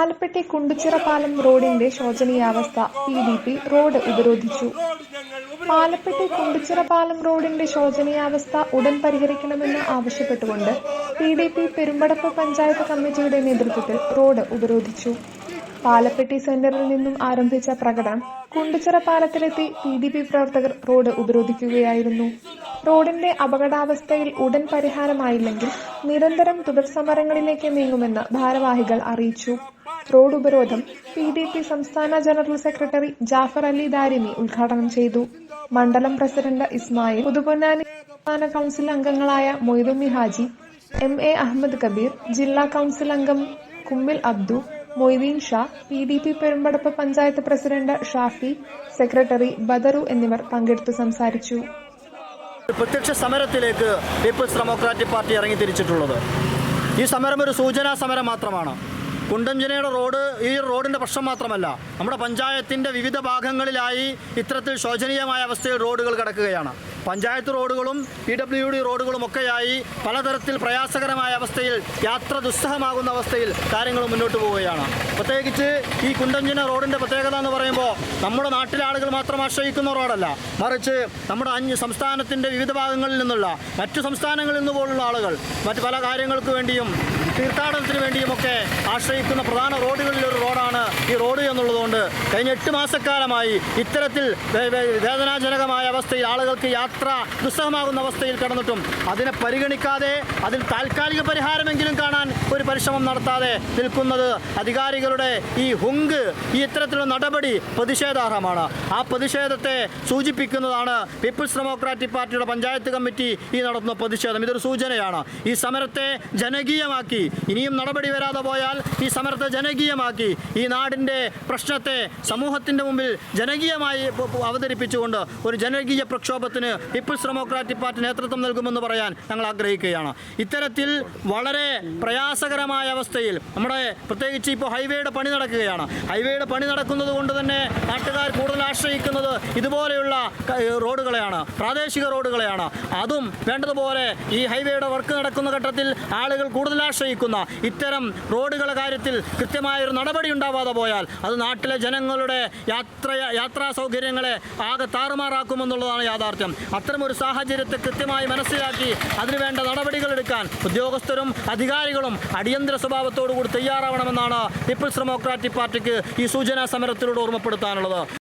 പാലപ്പെട്ടി കുണ്ടുച്ചിറ പാലം റോഡിന്റെ ശോചനീയാവസ്ഥ. പി ഡി പി റോഡ് ഉപരോധിച്ചു. പാലപ്പെട്ടി കുണ്ടുച്ചിറ പാലം റോഡിന്റെ ശോചനീയാവസ്ഥ ഉടൻ പരിഹരിക്കണമെന്ന് ആവശ്യപ്പെട്ടുകൊണ്ട് P D P Perumpadappu panchayat കമ്മിറ്റിയുടെ നേതൃത്വത്തിൽ റോഡ് ഉപരോധിച്ചു. പാലപ്പെട്ടി സെന്ററിൽ നിന്നും ആരംഭിച്ച പ്രകടനം കുണ്ടുച്ചിറ പാലത്തിലെത്തി പി ഡി പി പ്രവർത്തകർ റോഡ് ഉപരോധിക്കുകയായിരുന്നു. റോഡിന്റെ അപകടാവസ്ഥയിൽ ഉടൻ പരിഹാരമായില്ലെങ്കിൽ നിരന്തരം തുടർസമരങ്ങളിലേക്ക് നീങ്ങുമെന്ന് ഭാരവാഹികൾ അറിയിച്ചു. റോഡ് ഉപരോധം പി ഡി പി സംസ്ഥാന ജനറൽ സെക്രട്ടറി ജാഫർ അലി ദാരിമി ഉദ്ഘാടനം ചെയ്തു. മണ്ഡലം പ്രസിഡന്റ് ഇസ്മായിൽ പുതുപൊന്നാനി സംസ്ഥാന കൌൺസിൽ അംഗങ്ങളായ മൊയ്തുമി ഹാജി എം എ അഹമ്മദ് കബീർ ജില്ലാ കൌൺസിൽ അംഗം Kummil Abdu Moideen Sha P D P Perumpadappu panchayat president Shafi secretary Badaru എന്നിവർ പങ്കെടുത്തു സംസാരിച്ചു. പ്രത്യക്ഷ സമരത്തിലേക്ക് പീപ്പിൾസ് ഡെമോക്രാറ്റിക് പാർട്ടി ഇറങ്ങി തിരിച്ചിട്ടുള്ളത്. ഈ സമരം ഒരു സൂചനാ സമരം മാത്രമാണ്. കുണ്ടഞ്ചനയുടെ റോഡ് ഈ റോഡിന്റെ പ്രശ്നം മാത്രമല്ല നമ്മുടെ പഞ്ചായത്തിന്റെ വിവിധ ഭാഗങ്ങളിലായി ഇത്തരത്തിൽ ശോചനീയമായ അവസ്ഥയിൽ റോഡുകൾ കിടക്കുകയാണ്. പഞ്ചായത്ത് റോഡുകളും പി ഡബ്ല്യു ഡി റോഡുകളും ഒക്കെയായി പലതരത്തിൽ പ്രയാസകരമായ അവസ്ഥയിൽ യാത്ര ദുസ്സഹമാകുന്ന അവസ്ഥയിൽ കാര്യങ്ങൾ മുന്നോട്ട് പോവുകയാണ്. പ്രത്യേകിച്ച് ഈ കുണ്ടഞ്ചന റോഡിന്റെ പ്രത്യേകത എന്ന് പറയുമ്പോൾ നമ്മുടെ നാട്ടിലെ ആളുകൾ മാത്രം ആശ്രയിക്കുന്ന റോഡല്ല. മറിച്ച് നമ്മുടെ അഞ്ച് സംസ്ഥാനത്തിന്റെ വിവിധ ഭാഗങ്ങളിൽ നിന്നുള്ള മറ്റു സംസ്ഥാനങ്ങളിൽ നിന്ന് പോലുള്ള ആളുകൾ മറ്റ് പല കാര്യങ്ങൾക്ക് വേണ്ടിയും തീർത്ഥാടനത്തിന് വേണ്ടിയുമൊക്കെ ആശ്രയിക്കുന്ന പ്രധാന റോഡുകളിലൊരു റോഡാണ് ഈ റോഡ് എന്നുള്ളതുകൊണ്ട് കഴിഞ്ഞ എട്ട് മാസക്കാലമായി ഇത്തരത്തിൽ വേദനാജനകമായ അവസ്ഥയിൽ ആളുകൾക്ക് യാത്ര ദുസ്സഹമാകുന്ന അവസ്ഥയിൽ കടന്നിട്ടും അതിനെ പരിഗണിക്കാതെ അതിൽ താൽക്കാലിക പരിഹാരമെങ്കിലും കാണാൻ ഒരു പരിശ്രമം നടത്താതെ നിൽക്കുന്നത് അധികാരികളുടെ ഈ ഹുങ്ക് ഈ ഇത്തരത്തിലുള്ള നടപടി പ്രതിഷേധാർഹമാണ്. ആ പ്രതിഷേധത്തെ സൂചിപ്പിക്കുന്നതാണ് പീപ്പിൾസ് ഡെമോക്രാറ്റിക് പാർട്ടിയുടെ പഞ്ചായത്ത് കമ്മിറ്റി ഈ നടത്തുന്ന പ്രതിഷേധം. ഇതൊരു സൂചനയാണ്. ഈ സമരത്തെ ജനകീയമാക്കി. ഇനിയും നടപടി വരാതെ പോയാൽ ഈ സമരത്തെ ജനകീയമാക്കി. ഈ നാടിന്റെ പ്രശ്നത്തെ സമൂഹത്തിന്റെ മുമ്പിൽ ജനകീയമായി അവതരിപ്പിച്ചുകൊണ്ട് ഒരു ജനകീയ പ്രക്ഷോഭത്തിന് പീപ്പിൾസ് ഡെമോക്രാറ്റിക് പാർട്ടി നേതൃത്വം നൽകുമെന്ന് പറയാൻ ഞങ്ങൾ ആഗ്രഹിക്കുകയാണ്. ഇത്തരത്തിൽ വളരെ പ്രയാസകരമായ അവസ്ഥയിൽ നമ്മുടെ പ്രത്യേകിച്ച് ഇപ്പോൾ ഹൈവേയുടെ പണി നടക്കുകയാണ്. ഹൈവേയുടെ പണി നടക്കുന്നത് കൊണ്ട് തന്നെ നാട്ടുകാർ കൂടുതൽ ആശ്രയിക്കുന്നത് ഇതുപോലെയുള്ള റോഡുകളെയാണ് പ്രാദേശിക റോഡുകളെയാണ്. അതും വേണ്ടതുപോലെ ഈ ഹൈവേയുടെ വർക്ക് നടക്കുന്ന ഘട്ടത്തിൽ ആളുകൾ കൂടുതൽ ആശ്രയിക്കുന്ന ഇത്തരം റോഡുകളുടെ കാര്യത്തിൽ കൃത്യമായൊരു നടപടി ഉണ്ടാവാതെ പോയാൽ അത് നാട്ടിലെ ജനങ്ങളുടെ യാത്ര യാത്രാ സൗകര്യങ്ങളെ ആകെ താറുമാറാക്കുമെന്നുള്ളതാണ് യാഥാർത്ഥ്യം. അത്തരമൊരു സാഹചര്യത്തെ കൃത്യമായി മനസ്സിലാക്കി അതിനുവേണ്ട നടപടികൾ എടുക്കാൻ ഉദ്യോഗസ്ഥരും അധികാരികളും അടിയന്തര സ്വഭാവത്തോടു കൂടി തയ്യാറാവണമെന്നാണ് പീപ്പിൾസ് ഡെമോക്രാറ്റിക് പാർട്ടിക്ക് ഈ സൂചനാ സമരത്തിലൂടെ ഓർമ്മപ്പെടുത്താനുള്ളത്.